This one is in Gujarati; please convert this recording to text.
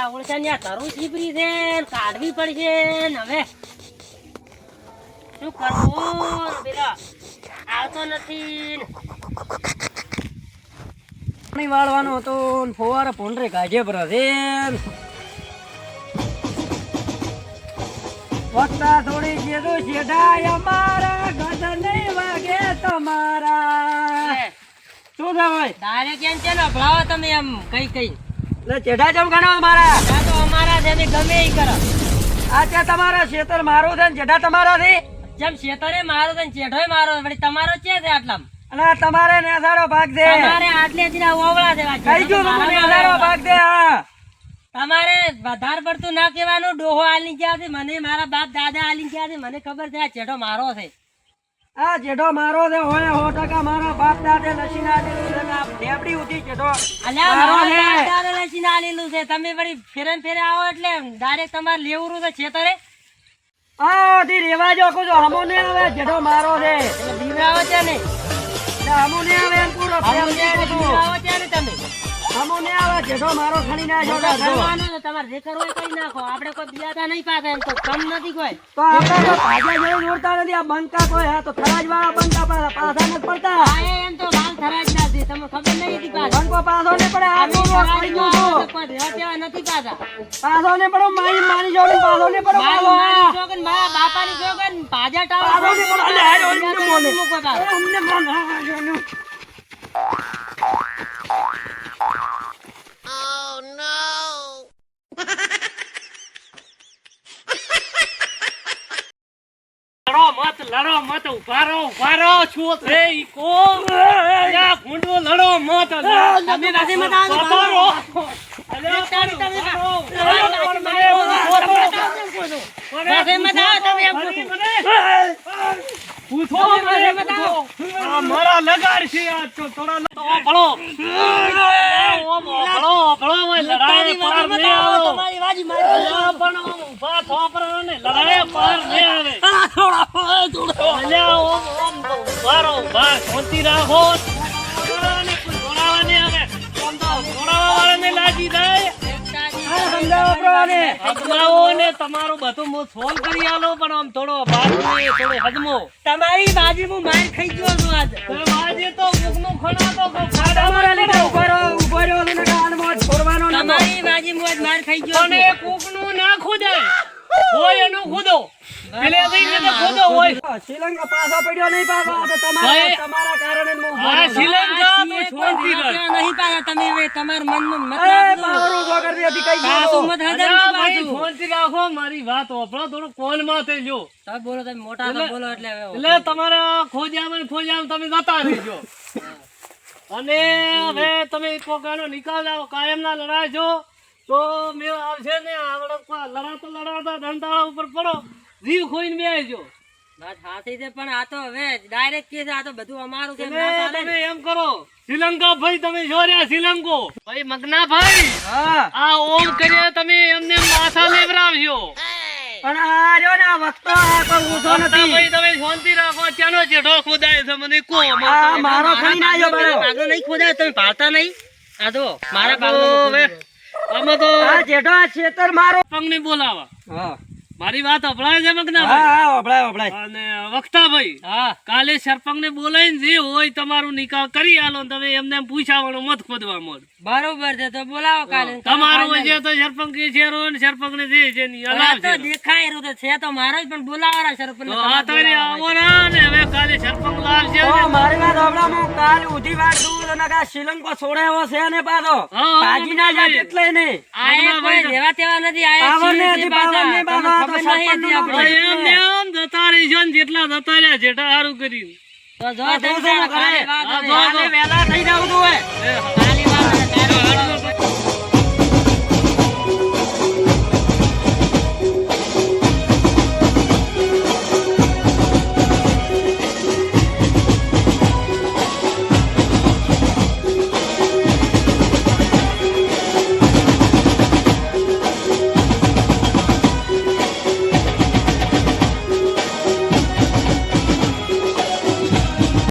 મારા ઓળખાણ ત્યાં તરું ચીપરી છે કાઢવી પડશે ને હવે શું કરવું? પેલા આવતો નથી પાણી વાળવાનો હતો ફોવારા પોંડરે કાઢે પર છે થોડી જેદો શેઢાય અમારા ગધ નહીં વાગે તમારા. શું થાય ડાયરેક્ટ એમ છે ને ભણાવો તમે એમ કઈ કઈ. એટલે ચેઢા ચમ ગણાવો મારા આ તો અમારા છે ને ગમે એ કરો. આ ત્યાં તમારા ખેતર મારું છે ને ચેઢા તમારા છે જેમ શેતરે મારો છે ને ચેઢોય મારો છે, વળી તમારો છે છે આટલા અને તમારે નેસાડો ભાગ દે. તમારે આટલે જ ના ઓવળા છે. કઈ જો તમે નેસાડો ભાગ દે હા. તમારે વધારે પડતું ના કહેવાનું ડોહો આલી ગયા છે મને મારા બાપ દાદા આલી ગયા છે મને ખબર છે આ ચેઢો મારો છે. આ જેઠો મારો છે હોય હો ટકા મારો બાપ દાદે લસી ના છે ને ઢેબડી ઉઠી જેઠો. અલ્યા મારો મારા છે. છે તમે વળી ફેરે ફેરે આવો એટલે ડાયરેક્ટ તમારે લેવું છે છેતરે. આ ધી રેવા જો કુછ હમો ને આવે જેઠો મારો છે. બીવડાવો છે ને. હમો ને આવે પૂરો ફેમ છે છે ને છે ને તમે. ને જેઠો મારો ખણી ના જો કરવાનું તમારે જે કરવું કરી નાખો. આપણે કોઈ બિયાતા નહીં પાછા તો કમ નથી કોઈ. તો આપણે તો ભાજા જેવું જોડતા નથી. આ બંકા કોઈ હા તો થરાજ વાળા બંકા પાછા પાછા નથી પડતા. આ એમ તો માલ થરાજ ના તમને ખબર નહીં હતી પાછા. બંકો પાછો ને પડે. આ તો રોજ થરાજ પડી નો ગયું આવો છું. તો કોઈ રહેવા નથી પાછા. પાછો ને પડો મારી માની જોડે પાછો ને પડો મારી જોગન, મારા બાપાની જોગન, ભાજા ટાળો. પાછો ને પડો. અલે અમને મોને નથી મૂકો પાછા. અમને મોને હા, જો ને. લડો મત લડો મત ઊભા રહો ઊભા રહો છો છે ઈ કો અલ્યા ગુંડો લડો મત તમે નથી મતાવો તો ઊભા રહો. એક તારી તમે મને પાસે મતાવો તમે પૂછો. મને- પૂછો તમે મને. પાસે મતાવો. આ મારા લગાડ છે આ તો થોડા તો ભળો ઓમ ભળો ભળો ઓય લડાઈ પાર તમારી નહીં મતાવો, આવો તમારી વાજી મારી અલ્યા પણ આમ ઊભા થોપરા ને લડાઈ પાર નહીં આવે અલ્યા ઓમ ઓમ શાંતિ રાખો છોડાવાને તો છોડાવાવાળાને લાગી જાય. તમારું બધું કરી આલો પણ આમ થોડો બાજુ થોડો હજમો તમારી બાજી હું માર ખાઈ ગયો છું આજ તો મુખનું તમારા છું કાનમાં છોડવાનો બાજી હું આજ માર ખાઈ ગયો એ કૂકનું ના ખુદે. હોય એનું ખોદો. શ્રીલંકા પાછો પડ્યો નહીં પાછો તો તમારા તમારા કારણે જ હું ઊભો આ રહ્યો છું. શ્રીલંકા તો કોઈ શાંતિ રહેવા રાખ. તેવા નહીં પાછા તમે હવે તમારા મનમાં મત એ, રાખજો. પાવરું વગરથી હતી કઈ ગયો. મત હજાર અલ્યા નું ભાઈ, રાખો મારી વાત હોભળો થોડું કોલમાં થઈ જો તમે બોલો તમે મોટા તો બોલો એટલે એટલે તમારા ખોજામાં ને ખોજામાં તમે જતા રહેજો અને હવે તમે પોકાનો નિકાલ લાવો કાયમના લડાશો તો મેં આવશે ને આવડે લડાતો લડાતા ધંધાળા ઉપર પડો જીવ ખોઈને બે આવજો વાત સાચી છે પણ આ તો હવે ડાયરેક્ટ કે છે આ તો બધું અમારું છે ના તમે એમ કરો શ્રીલંકા ભાઈ તમે જોર્યા શ્રીલંકો. ભાઈ મગના ભાઈ આ ઓમ કરીને તમે એમને માથા લેવરાવજો પણ આ જો ને આ વખતો આ કોઈ ઊંધો નથી. ભાઈ તમે શાંતિ રાખો ત્યાંનો જેઠો ખોદાય છે મને કો મારો ખાઈ ના જો બરાબર આગળ નહીં ખોદાય તમે પાડતા નહીં. આ તો મારા તો હવે. આમાં તો આ જેઠો આ છેતર મારો. પગને બોલાવા. હા. મારી વાત અભળાય છે મગના હા ભાઈ? હા વપરાય વપરાય અને વક્તાભાઈ હા. કાલે સરપંચ ને બોલાવીને જે હોય તમારું નિકાલ કરી આલો તમે એમને પૂછાવાનું મત ખોદવા મત બરોબર છે તો બોલાવો કાલે. તમારું હોય છે તો સરપંચ કે છે રો ને સરપંચ ને જે છે ની આ અલાવ તો છે. દેખાય રહ્યું તો છે તો મારો જ પણ બોલાવાના સરપંચ તો આવો ને હવે કાલે સરપંચ હમણાં કાલ ઉધી વાત દઉં તો નકા શ્રીલંકો છોડે એવો છે ને પાછો. હા, હા, ભાજી ના જાય એટલે નહીં. આ કોઈ રહેવા તેવા નથી આ પાવર ને હતી, પાવર ને પાછા, તો ખબર નહીં આપણે. એમ ને એમ જતા રહીશો ને જેટલા જતા રહ્યા જેઠા સારું કર્યું. તો જો તમે કાલે થઈ જાવ તું